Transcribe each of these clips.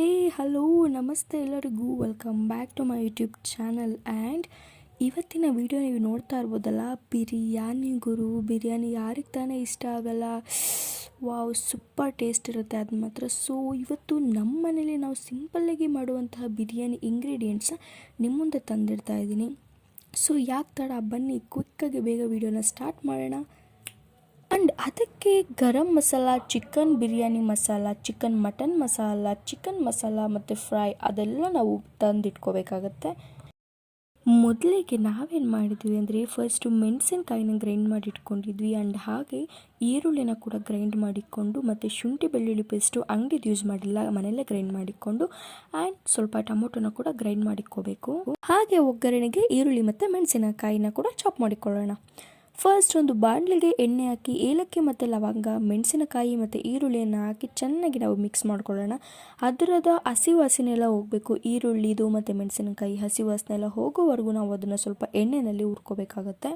ಏ, ಹಲೋ, ನಮಸ್ತೆ ಎಲ್ಲರಿಗೂ. Welcome back to my YouTube channel and ಇವತ್ತಿನ ವಿಡಿಯೋ ನೀವು ನೋಡ್ತಾ ಇರ್ಬೋದಲ್ಲ, ಬಿರಿಯಾನಿ ಗುರು. ಬಿರಿಯಾನಿ ಯಾರಿಗೆ ತಾನೇ ಇಷ್ಟ ಆಗಲ್ಲ? ವಾವ್ ಸೂಪರ್ ಟೇಸ್ಟ್ ಇರುತ್ತೆ. ಅದು ಮಾತ್ರ. ಸೊ ಇವತ್ತು ನಮ್ಮ ಮನೇಲಿ ನಾವು ಸಿಂಪಲ್ಲಾಗಿ ಮಾಡುವಂತಹ ಬಿರಿಯಾನಿ ಇಂಗ್ರೀಡಿಯೆಂಟ್ಸ್ನ ನಿಮ್ಮ ಮುಂದೆ ತಂದಿರ್ತಾ ಇದ್ದೀನಿ. ಸೊ ಯಾಕೆ ತಡ? ಬನ್ನಿ ಕ್ವಿಕ್ಕಾಗಿ ಬೇಗ ವಿಡಿಯೋನ ಸ್ಟಾರ್ಟ್ ಮಾಡೋಣ. ಆ್ಯಂಡ್ ಅದಕ್ಕೆ garam masala, chicken biryani masala, chicken mutton masala, chicken masala ಮತ್ತು ಫ್ರೈ ಅದೆಲ್ಲ ನಾವು ತಂದಿಟ್ಕೋಬೇಕಾಗತ್ತೆ. ಮೊದಲಿಗೆ ನಾವೇನು ಮಾಡಿದ್ವಿ ಅಂದರೆ ಫಸ್ಟು ಮೆಣಸಿನ್ಕಾಯಿನ ಗ್ರೈಂಡ್ ಮಾಡಿ ಇಟ್ಕೊಂಡಿದ್ವಿ ಆ್ಯಂಡ್ ಹಾಗೆ ಈರುಳ್ಳಿನ ಕೂಡ ಗ್ರೈಂಡ್ ಮಾಡಿಕೊಂಡು ಮತ್ತು ಶುಂಠಿ ಬೆಳ್ಳುಳ್ಳಿ ಪೇಸ್ಟು ಅಂಗಡಿದು ಯೂಸ್ ಮಾಡಿಲ್ಲ, ಮನೆಯಲ್ಲೇ ಗ್ರೈಂಡ್ ಮಾಡಿಕೊಂಡು ಆ್ಯಂಡ್ ಸ್ವಲ್ಪ ಟೊಮೊಟೊನ ಕೂಡ ಗ್ರೈಂಡ್ ಮಾಡಿಕೋಬೇಕು ಹಾಗೆ ಒಗ್ಗರಣೆಗೆ ಈರುಳ್ಳಿ ಮತ್ತು ಮೆಣಸಿನಕಾಯಿನ ಕೂಡ ಚಾಪ್ ಮಾಡಿಕೊಳ್ಳೋಣ. ಫಸ್ಟ್ ಒಂದು ಬಾಣಲಿಗೆ ಎಣ್ಣೆ ಹಾಕಿ, ಏಲಕ್ಕಿ ಮತ್ತು ಲವಂಗ, ಮೆಣಸಿನಕಾಯಿ ಮತ್ತು ಈರುಳ್ಳಿಯನ್ನು ಹಾಕಿ ಚೆನ್ನಾಗಿ ನಾವು ಮಿಕ್ಸ್ ಮಾಡ್ಕೊಳ್ಳೋಣ. ಅದರದ ಹಸಿ ವಾಸನೆಲ್ಲ ಹೋಗಬೇಕು. ಈರುಳ್ಳಿದು ಮತ್ತು ಮೆಣಸಿನಕಾಯಿ ಹಸಿ ವಾಸನೆ ಎಲ್ಲ ಹೋಗೋವರೆಗೂ ನಾವು ಅದನ್ನು ಸ್ವಲ್ಪ ಎಣ್ಣೆಯಲ್ಲಿ ಹುರ್ಕೋಬೇಕಾಗತ್ತೆ.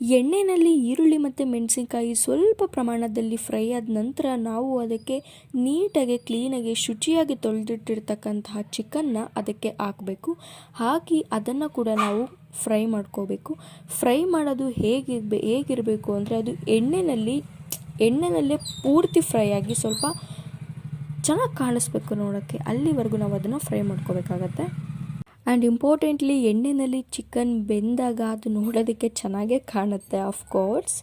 ಎಣ್ಣೆಯಲ್ಲಿ ಈರುಳ್ಳಿ ಮತ್ತು ಮೆಣಸಿನ್ಕಾಯಿ ಸ್ವಲ್ಪ ಪ್ರಮಾಣದಲ್ಲಿ ಫ್ರೈ ಆದ ನಂತರ ನಾವು ಅದಕ್ಕೆ ನೀಟಾಗಿ ಕ್ಲೀನಾಗಿ ಶುಚಿಯಾಗಿ ತೊಳೆದಿಟ್ಟಿರ್ತಕ್ಕಂತಹ ಚಿಕನ್ನ ಅದಕ್ಕೆ ಹಾಕಬೇಕು. ಹಾಕಿ ಅದನ್ನು ಕೂಡ ನಾವು ಫ್ರೈ ಮಾಡ್ಕೋಬೇಕು. ಫ್ರೈ ಮಾಡೋದು ಹೇಗಿರ್ಬೇ ಹೇಗಿರಬೇಕು ಅಂದರೆ ಅದು ಎಣ್ಣೆಯಲ್ಲಿ ಎಣ್ಣೆನಲ್ಲೇ ಪೂರ್ತಿ ಫ್ರೈ ಆಗಿ ಸ್ವಲ್ಪ ಚೆನ್ನಾಗಿ ಕಾಣಿಸ್ಬೇಕು ನೋಡೋಕ್ಕೆ. ಅಲ್ಲಿವರೆಗೂ ನಾವು ಅದನ್ನು ಫ್ರೈ ಮಾಡ್ಕೋಬೇಕಾಗತ್ತೆ. ಆ್ಯಂಡ್ ಇಂಪಾರ್ಟೆಂಟ್ಲಿ ಎಣ್ಣೆಯಲ್ಲಿ ಚಿಕನ್ ಬೆಂದಾಗ ಅದು ನೋಡೋದಕ್ಕೆ ಚೆನ್ನಾಗೇ ಕಾಣುತ್ತೆ ಆಫ್ಕೋರ್ಸ್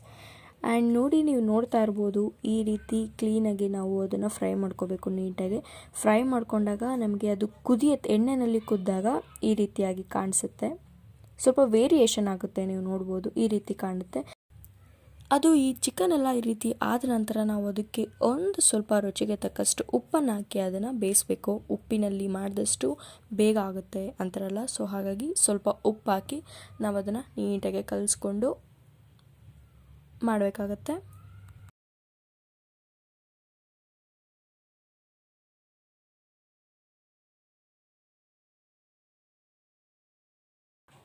ಆ್ಯಂಡ್ ನೋಡಿ, ನೀವು ನೋಡ್ತಾ ಇರ್ಬೋದು, ಈ ರೀತಿ ಕ್ಲೀನಾಗಿ ನಾವು ಅದನ್ನು ಫ್ರೈ ಮಾಡ್ಕೋಬೇಕು ನೀಟಾಗಿ. ಫ್ರೈ ಮಾಡಿಕೊಂಡಾಗ ನಮಗೆ ಅದು ಕುದಿಯತ್ತೆ ಎಣ್ಣೆಯಲ್ಲಿ ಕುದ್ದಾಗ ಈ ರೀತಿಯಾಗಿ ಕಾಣಿಸುತ್ತೆ. ಸ್ವಲ್ಪ ವೇರಿಯೇಷನ್ ಆಗುತ್ತೆ, ನೀವು ನೋಡ್ಬೋದು, ಈ ರೀತಿ ಕಾಣುತ್ತೆ. ಅದು ಈ ಚಿಕನ್ ಎಲ್ಲ ಈ ರೀತಿ ಆದ ನಂತರ ನಾವು ಅದಕ್ಕೆ ಒಂದು ಸ್ವಲ್ಪ ರುಚಿಗೆ ತಕ್ಕಷ್ಟು ಉಪ್ಪನ್ನು ಹಾಕಿ ಅದನ್ನು ಬೇಯಿಸ್ಬೇಕು. ಉಪ್ಪಿನಲ್ಲಿ ಮಾಡಿದಷ್ಟು ಬೇಗ ಆಗುತ್ತೆ ಅಂತಾರಲ್ಲ. ಸೊ ಹಾಗಾಗಿ ಸ್ವಲ್ಪ ಉಪ್ಪು ಹಾಕಿ ನಾವು ಅದನ್ನು ನೀಟಾಗಿ ಕಲಿಸ್ಕೊಂಡು ಮಾಡಬೇಕಾಗತ್ತೆ.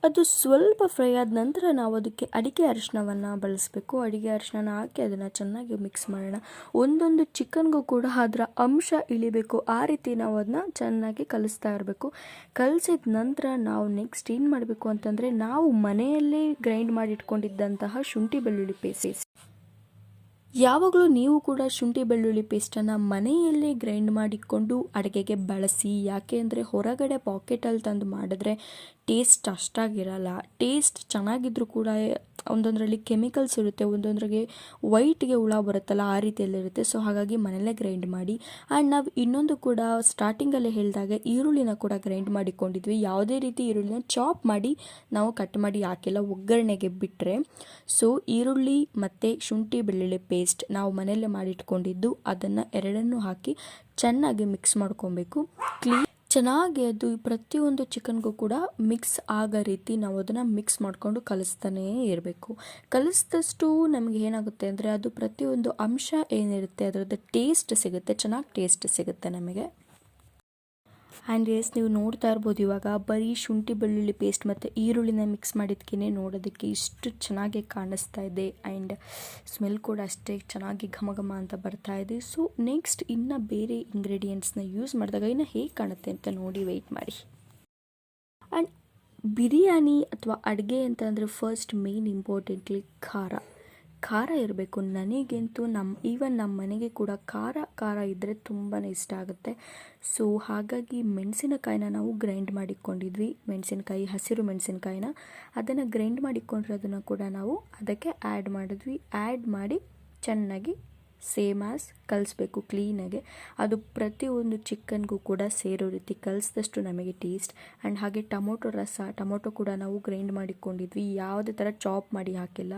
ಅದು ಸ್ವಲ್ಪ ಫ್ರೈ ಆದ ನಂತರ ನಾವು ಅದಕ್ಕೆ ಅಡಿಕೆ ಅರಿಶಿನವನ್ನು ಬಳಸಬೇಕು. ಅಡಿಗೆ ಅರಿಶಿನ ಹಾಕಿ ಅದನ್ನು ಚೆನ್ನಾಗಿ ಮಿಕ್ಸ್ ಮಾಡೋಣ. ಒಂದೊಂದು ಚಿಕನ್ಗೂ ಕೂಡ ಅದರ ಅಂಶ ಇಳಿಬೇಕು. ಆ ರೀತಿ ನಾವು ಅದನ್ನ ಚೆನ್ನಾಗಿ ಕಲಿಸ್ತಾ ಇರಬೇಕು. ಕಲಿಸಿದ ನಂತರ ನಾವು ನೆಕ್ಸ್ಟ್ ಏನು ಮಾಡಬೇಕು ಅಂತಂದರೆ ನಾವು ಮನೆಯಲ್ಲೇ ಗ್ರೈಂಡ್ ಮಾಡಿ ಇಟ್ಕೊಂಡಿದ್ದಂತಹ ಶುಂಠಿ ಬೆಳ್ಳುಳ್ಳಿ ಪೇಸ್ಟ್ ಯಾವಾಗಲೂ ನೀವು ಕೂಡ ಶುಂಠಿ ಬೆಳ್ಳುಳ್ಳಿ ಪೇಸ್ಟನ್ನು ಮನೆಯಲ್ಲೇ ಗ್ರೈಂಡ್ ಮಾಡಿಕೊಂಡು ಅಡುಗೆಗೆ ಬಳಸಿ, ಯಾಕೆ ಅಂದರೆ ಹೊರಗಡೆ ಪಾಕೆಟಲ್ಲಿ ತಂದು ಮಾಡಿದ್ರೆ ಟೇಸ್ಟ್ ಅಷ್ಟಾಗಿರಲ್ಲ. ಟೇಸ್ಟ್ ಚೆನ್ನಾಗಿದ್ರೂ ಕೂಡ ಒಂದೊಂದರಲ್ಲಿ ಕೆಮಿಕಲ್ಸ್ ಇರುತ್ತೆ ಒಂದೊಂದರಿಗೆ ವೈಟ್ಗೆ ಹುಳ ಬರುತ್ತಲ್ಲ ಆ ರೀತಿಯಲ್ಲಿರುತ್ತೆ. ಸೊ, ಹಾಗಾಗಿ ಮನೆಯಲ್ಲೇ ಗ್ರೈಂಡ್ ಮಾಡಿ. ಆ್ಯಂಡ್ ನಾವು ಇನ್ನೊಂದು ಕೂಡ ಸ್ಟಾರ್ಟಿಂಗಲ್ಲೇ ಹೇಳಿದಾಗ ಈರುಳ್ಳಿನ ಕೂಡ ಗ್ರೈಂಡ್ ಮಾಡಿಕೊಂಡಿದ್ವಿ. ಯಾವುದೇ ರೀತಿ ಈರುಳ್ಳಿನ ಚಾಪ್ ಮಾಡಿ ನಾವು ಕಟ್ ಮಾಡಿ ಹಾಕಿಲ್ಲ, ಒಗ್ಗರಣೆಗೆ ಬಿಟ್ಟರೆ. ಸೊ, ಈರುಳ್ಳಿ ಮತ್ತು ಶುಂಠಿ ಬೆಳ್ಳುಳ್ಳಿ ಪೇಸ್ಟ್ ನಾವು ಮನೆಯಲ್ಲೇ ಮಾಡಿಟ್ಕೊಂಡಿದ್ದು, ಅದನ್ನು ಎರಡನ್ನೂ ಹಾಕಿ ಚೆನ್ನಾಗಿ ಮಿಕ್ಸ್ ಮಾಡ್ಕೊಬೇಕು. ಕ್ಲೀನ್ ಚೆನ್ನಾಗಿ ಅದು ಪ್ರತಿಯೊಂದು ಚಿಕನ್ಗೂ ಕೂಡ ಮಿಕ್ಸ್ ಆಗೋ ರೀತಿ ನಾವು ಅದನ್ನು ಮಿಕ್ಸ್ ಮಾಡಿಕೊಂಡು ಕಲಿಸ್ತಾನೇ ಇರಬೇಕು. ಕಲಿಸಿದಷ್ಟು ನಮಗೆ ಏನಾಗುತ್ತೆ ಅಂದರೆ ಅದು ಪ್ರತಿಯೊಂದು ಅಂಶ ಏನಿರುತ್ತೆ, ಅದರದ್ದು ಟೇಸ್ಟ್ ಸಿಗುತ್ತೆ, ಚೆನ್ನಾಗಿ ಟೇಸ್ಟ್ ಸಿಗುತ್ತೆ ನಮಗೆ. ಆ್ಯಂಡ್ ಎಸ್, ನೀವು ನೋಡ್ತಾ ಇರ್ಬೋದು ಇವಾಗ ಬರೀ ಶುಂಠಿ, ಬೆಳ್ಳುಳ್ಳಿ ಪೇಸ್ಟ್ ಮತ್ತು ಈರುಳ್ಳಿನ ಮಿಕ್ಸ್ ಮಾಡಿದ್ಕೇ ನೋಡೋದಕ್ಕೆ ಇಷ್ಟು ಚೆನ್ನಾಗಿ ಕಾಣಿಸ್ತಾ ಇದೆ. ಆ್ಯಂಡ್ ಸ್ಮೆಲ್ ಕೂಡ ಅಷ್ಟೇ ಚೆನ್ನಾಗಿ ಘಮ ಘಮ ಅಂತ ಬರ್ತಾ ಇದೆ. ಸೊ ನೆಕ್ಸ್ಟ್ ಇನ್ನು ಬೇರೆ ಇಂಗ್ರೀಡಿಯೆಂಟ್ಸ್ನ ಯೂಸ್ ಮಾಡಿದಾಗ ಇನ್ನು ಹೇಗೆ ಕಾಣುತ್ತೆ ಅಂತ ನೋಡಿ ವೆಯ್ಟ್ ಮಾಡಿ. ಆ್ಯಂಡ್ ಬಿರಿಯಾನಿ ಅಥವಾ ಅಡುಗೆ ಅಂತಂದರೆ ಫಸ್ಟ್ ಮೇನ್ ಇಂಪಾರ್ಟೆಂಟ್ಲಿ ಖಾರ. ಖಾರ ಇರಬೇಕು. ನನಗಂತೂ ನಮ್ಮ ಈವನ್ ನಮ್ಮ ಮನೆಗೆ ಕೂಡ ಖಾರ ಖಾರ ಇದ್ದರೆ ತುಂಬಾ ಇಷ್ಟ ಆಗುತ್ತೆ. ಸೊ ಹಾಗಾಗಿ ಮೆಣಸಿನಕಾಯಿನ ನಾವು ಗ್ರೈಂಡ್ ಮಾಡಿಕೊಂಡಿದ್ವಿ. ಮೆಣಸಿನಕಾಯಿ, ಹಸಿರು ಮೆಣಸಿನಕಾಯಿನ. ಅದನ್ನು ಗ್ರೈಂಡ್ ಮಾಡಿಕೊಂಡಿರೋದನ್ನು ಕೂಡ ನಾವು ಅದಕ್ಕೆ ಆ್ಯಡ್ ಮಾಡಿದ್ವಿ. ಆ್ಯಡ್ ಮಾಡಿ ಚೆನ್ನಾಗಿ ಸೇಮ್ ಆಸ್ ಕಲಿಸ್ಬೇಕು ಕ್ಲೀನಾಗೆ ಅದು ಪ್ರತಿಯೊಂದು ಚಿಕನ್ಗೂ ಕೂಡ ಸೇರೋ ರೀತಿ ಕಲಿಸಿದಷ್ಟು ನಮಗೆ ಟೇಸ್ಟ್ ಆ್ಯಂಡ್ ಹಾಗೆ ಟೊಮೊಟೊ ರಸ, ಟೊಮೊಟೊ ಕೂಡ ನಾವು ಗ್ರೈಂಡ್ ಮಾಡಿಕೊಂಡಿದ್ವಿ. ಯಾವುದೇ ಥರ ಚಾಪ್ ಮಾಡಿ ಹಾಕಿಲ್ಲ.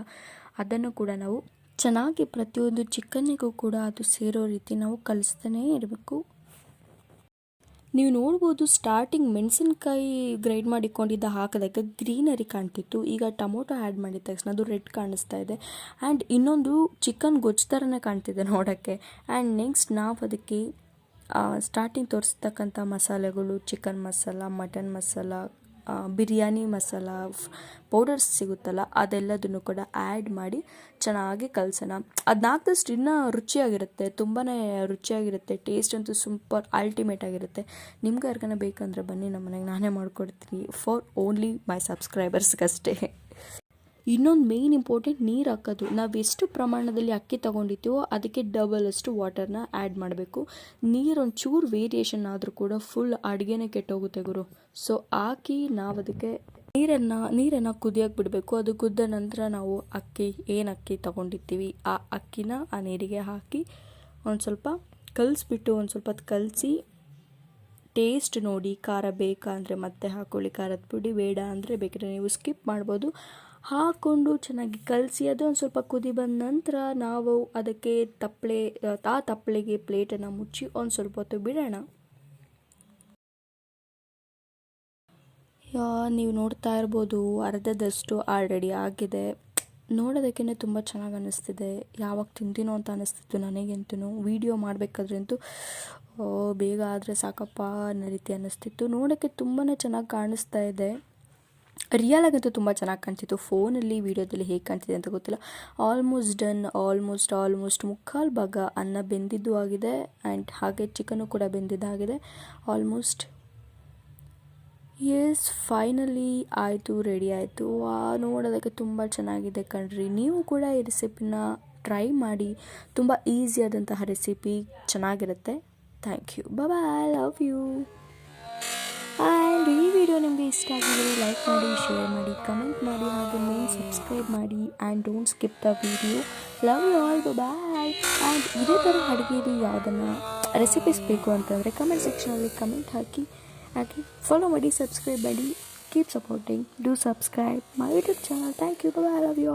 ಅದನ್ನು ಕೂಡ ನಾವು ಚೆನ್ನಾಗಿ ಪ್ರತಿಯೊಂದು ಚಿಕನ್ನಿಗೂ ಕೂಡ ಅದು ಸೇರೋ ರೀತಿ ನಾವು ಕಲಿಸ್ತಾನೇ ಇರಬೇಕು. ನೀವು ನೋಡ್ಬೋದು ಸ್ಟಾರ್ಟಿಂಗ್ ಮೆಣಸಿನ್ಕಾಯಿ ಗ್ರೈಂಡ್ ಮಾಡಿಕೊಂಡಿದ್ದ ಹಾಕಿದಾಗ ಗ್ರೀನರಿ ಕಾಣ್ತಿತ್ತು. ಈಗ ಟೊಮೊಟೊ ಆ್ಯಡ್ ಮಾಡಿದ ತಕ್ಷಣ ಅದು ರೆಡ್ ಕಾಣಿಸ್ತಾ ಇದೆ. ಆ್ಯಂಡ್ ಇನ್ನೊಂದು ಚಿಕನ್ ಗೊಜ್ಜು ಥರನೇ ಕಾಣ್ತಿದೆ ನೋಡೋಕ್ಕೆ. ಆ್ಯಂಡ್ ನೆಕ್ಸ್ಟ್ ನಾವು ಅದಕ್ಕೆ ಸ್ಟಾರ್ಟಿಂಗ್ ತೋರಿಸ್ತಕ್ಕಂಥ ಮಸಾಲೆಗಳು chicken masala mutton masala biryani masala powders ಸಿಗುತ್ತಲ್ಲ, ಅದೆಲ್ಲದನ್ನು ಕೂಡ ಆ್ಯಡ್ ಮಾಡಿ ಚೆನ್ನಾಗಿ ಕಲಸೋಣ. ಅದನ್ನ ಹಾಕಿದಷ್ಟು ಇನ್ನೂ ರುಚಿಯಾಗಿರುತ್ತೆ ತುಂಬಾ ರುಚಿಯಾಗಿರುತ್ತೆ ಟೇಸ್ಟ್ ಅಂತೂ ಸೂಪರ್ ಅಲ್ಟಿಮೇಟ್ ಆಗಿರುತ್ತೆ. ನಿಮ್ಗೆ ಯಾರಿಗಾನ ಬೇಕಂದ್ರೆ ಬನ್ನಿ ನಮ್ಮ ಮನೆಗೆ ನಾನೇ ಮಾಡಿಕೊಡ್ತೀನಿ. ಫಾರ್ ಓನ್ಲಿ ಮೈ ಸಬ್ಸ್ಕ್ರೈಬರ್ಸ್ಗಷ್ಟೇ ಇನ್ನೊಂದು ಮೇಯ್ನ್ ಇಂಪಾರ್ಟೆಂಟ್ ನೀರು ಹಾಕೋದು. ನಾವು ಎಷ್ಟು ಪ್ರಮಾಣದಲ್ಲಿ ಅಕ್ಕಿ ತೊಗೊಂಡಿದ್ದೀವೋ ಅದಕ್ಕೆ ಡಬಲ್ ಅಷ್ಟು ವಾಟರ್ನ ಆ್ಯಡ್ ಮಾಡಬೇಕು. ನೀರು ಒಂಚೂರು ವೇರಿಯೇಷನ್ ಆದರೂ ಕೂಡ ಫುಲ್ ಅಡುಗೆನೇ ಕೆಟ್ಟೋಗುತ್ತೆ ಗುರು. ಸೊ ಹಾಕಿ ನಾವು ಅದಕ್ಕೆ ನೀರನ್ನು ನೀರನ್ನು ಕುದಿಯೋಕೆ ಬಿಡಬೇಕು. ಅದು ಕುದ್ದ ನಂತರ ನಾವು ಅಕ್ಕಿ, ಏನು ಅಕ್ಕಿ ತೊಗೊಂಡಿರ್ತೀವಿ ಆ ಅಕ್ಕಿನ ಆ ನೀರಿಗೆ ಹಾಕಿ ಒಂದು ಸ್ವಲ್ಪ ಕಲಿಸ್ಬಿಟ್ಟು ಒಂದು ಸ್ವಲ್ಪ ಕಲಸಿ ಟೇಸ್ಟ್ ನೋಡಿ, ಖಾರ ಬೇಕಾ ಅಂದರೆ ಮತ್ತೆ ಹಾಕ್ಕೊಳ್ಳಿ ಖಾರದ ಪುಡಿ ಬೇಡ ಅಂದರೆ ಬೇಕಾದ್ರೆ ನೀವು ಸ್ಕಿಪ್ ಮಾಡ್ಬೋದು. ಹಾಕ್ಕೊಂಡು ಚೆನ್ನಾಗಿ ಕಲಸಿ ಅದು ಒಂದು ಸ್ವಲ್ಪ ಕುದಿ ಬಂದ ನಂತರ ನಾವು ಅದಕ್ಕೆ ತಪ್ಪಳೆ ಆ ತಪ್ಪಳೆಗೆ ಪ್ಲೇಟನ್ನು ಮುಚ್ಚಿ ಒಂದು ಸ್ವಲ್ಪ ಹೊತ್ತು ಬಿಡೋಣ. ನೀವು ನೋಡ್ತಾ ಇರ್ಬೋದು ಅರ್ಧದಷ್ಟು ಆಲ್ರೆಡಿ ಆಗಿದೆ. ನೋಡೋದಕ್ಕೇ ತುಂಬ ಚೆನ್ನಾಗಿ ಅನ್ನಿಸ್ತಿದೆ. ಯಾವಾಗ ತಿಂತೀನೋ ಅಂತ ಅನ್ನಿಸ್ತಿತ್ತು ನನಗಂತೂ. ವೀಡಿಯೋ ಮಾಡಬೇಕಾದ್ರಂತೂ ಬೇಗ ಆದರೆ ಸಾಕಪ್ಪ ಅನ್ನೋ ರೀತಿ ಅನ್ನಿಸ್ತಿತ್ತು. ನೋಡೋಕ್ಕೆ ತುಂಬಾ ಚೆನ್ನಾಗಿ ಕಾಣಿಸ್ತಾ ಇದೆ. ರಿಯಲ್ ಆಗಂತೂ ತುಂಬ ಚೆನ್ನಾಗಿ ಕಾಣ್ತಿತ್ತು. ಫೋನಲ್ಲಿ ವೀಡಿಯೋದಲ್ಲಿ ಹೇಗೆ ಕಾಣ್ತಿದೆ ಅಂತ ಗೊತ್ತಿಲ್ಲ. ಆಲ್ಮೋಸ್ಟ್ ಡನ್ ಆಲ್ಮೋಸ್ಟ್ ಆಲ್ಮೋಸ್ಟ್ ಮುಕ್ಕಾಲು ಭಾಗ ಅನ್ನ ಬೆಂದಿದ್ದು ಆಗಿದೆ ಆ್ಯಂಡ್ ಹಾಗೆ ಚಿಕನು ಕೂಡ ಬೆಂದಿದ್ದಾಗಿದೆ ಆಲ್ಮೋಸ್ಟ್ ಎಸ್ ಫೈನಲಿ ಆಯಿತು ರೆಡಿ ಆಯಿತು. ನೋಡೋದಕ್ಕೆ ತುಂಬ ಚೆನ್ನಾಗಿದೆ ಕಣ್ರಿ. ನೀವು ಕೂಡ ಈ ರೆಸಿಪಿನ ಟ್ರೈ ಮಾಡಿ, ತುಂಬ ಈಸಿಯಾದಂತಹ ರೆಸಿಪಿ ಚೆನ್ನಾಗಿರುತ್ತೆ. Thank you bye love you ಈ ವಿಡಿಯೋ ನಿಮಗೆ ಇಷ್ಟ ಆಗಿದ್ರೆ ಲೈಕ್ ಮಾಡಿ ಶೇರ್ ಮಾಡಿ ಕಮೆಂಟ್ ಮಾಡಿ ಹಾಗೆ ಮೇನ್ ಸಬ್ಸ್ಕ್ರೈಬ್ ಮಾಡಿ and don't skip the video love you all bye and ಇದೇ ಥರ ಅಡುಗೆದು ಯಾವುದನ್ನು ರೆಸಿಪೀಸ್ ಬೇಕು ಅಂತಂದರೆ ಕಮೆಂಟ್ ಸೆಕ್ಷನಲ್ಲಿ ಕಮೆಂಟ್ ಹಾಕಿ. ಹಾಗೆ ಫಾಲೋ ಮಾಡಿ ಸಬ್ಸ್ಕ್ರೈಬ್ ಮಾಡಿ. Keep supporting do subscribe my YouTube channel thank you bye love you